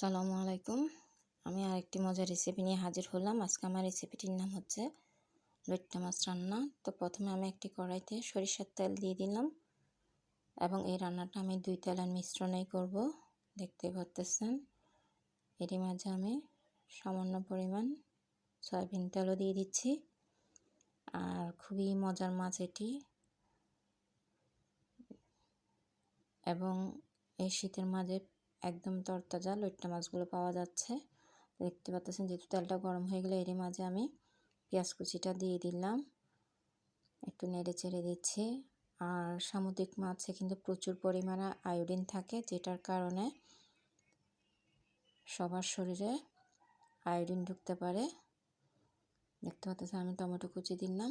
আসসালামু আলাইকুম। আমি আরেকটি মজার রেসিপি নিয়ে হাজির হলাম। আজকে আমার রেসিপিটির নাম হচ্ছে লইট্টা মাছ রান্না। তো প্রথমে আমি একটি কড়াইতে সরিষার তেল দিয়ে দিলাম এবং এই রান্নাটা আমি দুই তেলের মিশ্রণেই করব। দেখতে পাচ্তেছেন এরই মাঝে আমি সামান্য পরিমাণ সয়াবিন তেলও দিয়ে দিচ্ছি। আর খুবই মজার মাছ এটি। এবং এই শীতের মাঝে একদম তরতাজা লইট্টা মাছগুলো পাওয়া যাচ্ছে। দেখতে পাচ্ছেন যেহেতু তেলটা গরম হয়ে গেলে, এরই মাঝে আমি পেঁয়াজ কুচিটা দিয়ে দিলাম। একটু নেড়ে চেড়ে দিচ্ছি। আর সামুদ্রিক মাছে কিন্তু প্রচুর পরিমাণে আয়োডিন থাকে, যেটার কারণে সবার শরীরে আয়োডিন ঢুকতে পারে। দেখতে পাচ্ছেন আমি টমেটো কুচি দিলাম,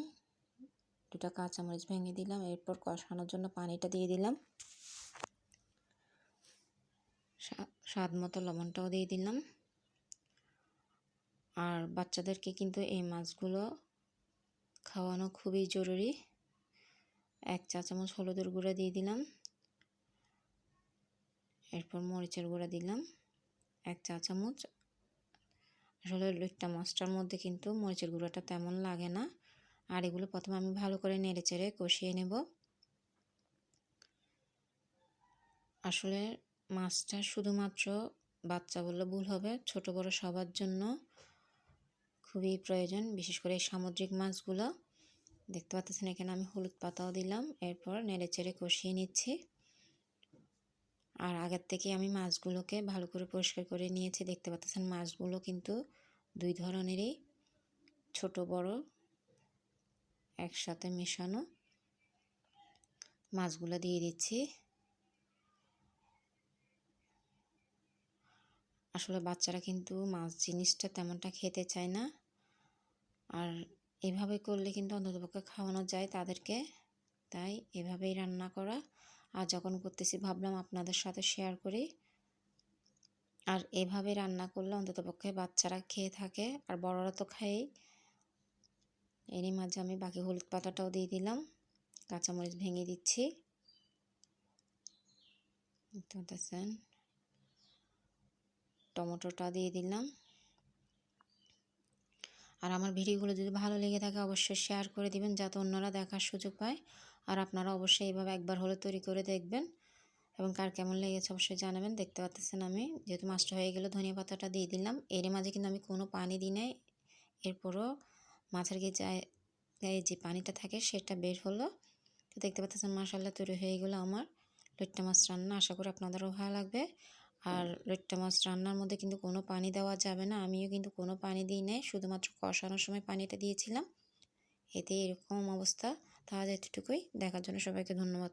দুটা কাঁচামরিচ ভেঙে দিলাম, এরপর কষানোর জন্য পানিটা দিয়ে দিলাম। স্বাদ মতো লবণটাও দিয়ে দিলাম। আর বাচ্চাদেরকে কিন্তু এই মাছগুলো খাওয়ানো খুবই জরুরি। এক চা চামচ হলুদের গুঁড়া দিয়ে দিলাম। এরপর মরিচের গুঁড়া দিলাম। এক চা চামচ। আসলে লইট্টা মাছটার মধ্যে কিন্তু মরিচের গুঁড়োটা তেমন লাগে না। আর এগুলো প্রথমে আমি ভালো করে নেড়ে চেড়ে কষিয়ে নেব। আসলে মাছটা শুধুমাত্র বাচ্চা বললে ভুল হবে, ছোট বড় সবার জন্য খুবই প্রয়োজন, বিশেষ করে এই সামুদ্রিক মাছগুলো। দেখতে পাচ্ছেন এখানে আমি হলুদ পাতাও দিলাম, এরপর নেড়ে চেড়ে কষিয়ে নিচ্ছি। আর আগের থেকে আমি মাছগুলোকে ভালো করে পরিষ্কার করে নিয়েছি, দেখতে পাচ্ছেন মাছগুলো কিন্তু দুই ধরনেরই, ছোট, বড়, একসাথে মেশানো। মাছগুলো দিয়ে দিচ্ছি। আসলে বাচ্চারা কিন্তু মাছ জিনিসটা তেমনটা খেতে চায় না। আর এভাবে করলে কিন্তু অন্ততপক্ষে খাওয়ানো যায় তাদেরকে। তাই এভাবেই রান্না করা। আর যখন করতেছি, ভাবলাম আপনাদের সাথে শেয়ার করি। আর এভাবে রান্না করলে অন্ততপক্ষে বাচ্চারা খেয়ে থাকে। আর বড়রা তো খায়ই। এরই মাঝে আমি বাকি হলুদ পাতাটাও দিয়ে দিলাম। কাঁচামরিচ ভেঙে দিচ্ছি। দেখতে টমেটোটা দিয়ে দিলাম। আর আমার ভিডিওগুলো যদি ভালো লেগে থাকে অবশ্যই শেয়ার করে দিবেন যাতে অন্যরা দেখার সুযোগ পায়। আর আপনারা অবশ্যই এইভাবে একবার হলে তৈরি করে দেখবেন এবং কার কেমন লেগেছে অবশ্যই জানাবেন। দেখতে পাচ্ছেন আমি, যেহেতু মাছটা হয়ে গেলে, ধনিয়া পাতাটা দিয়ে দিলাম। এর মাঝে কিন্তু আমি কোনো পানি দিই নাই। এরপরও মাছের যায় যে পানিটা থাকে সেটা বের হলো। তো দেখতে পাচ্ছেন মাসাল্লা তৈরি হয়ে গেলো আমার লইট্টা মাছ রান্না। আশা করি আপনাদেরও ভালো লাগবে। আর লইট্টা মাছ রান্নার মধ্যে কিন্তু কোনো পানি দেওয়া যাবে না। আমিও কিন্তু কোনো পানি দিই নাই, শুধুমাত্র কষানোর সময় পানিটা দিয়েছিলাম। এতে এরকম অবস্থা। তাহলে এতটুকুই। দেখার জন্য সবাইকে ধন্যবাদ।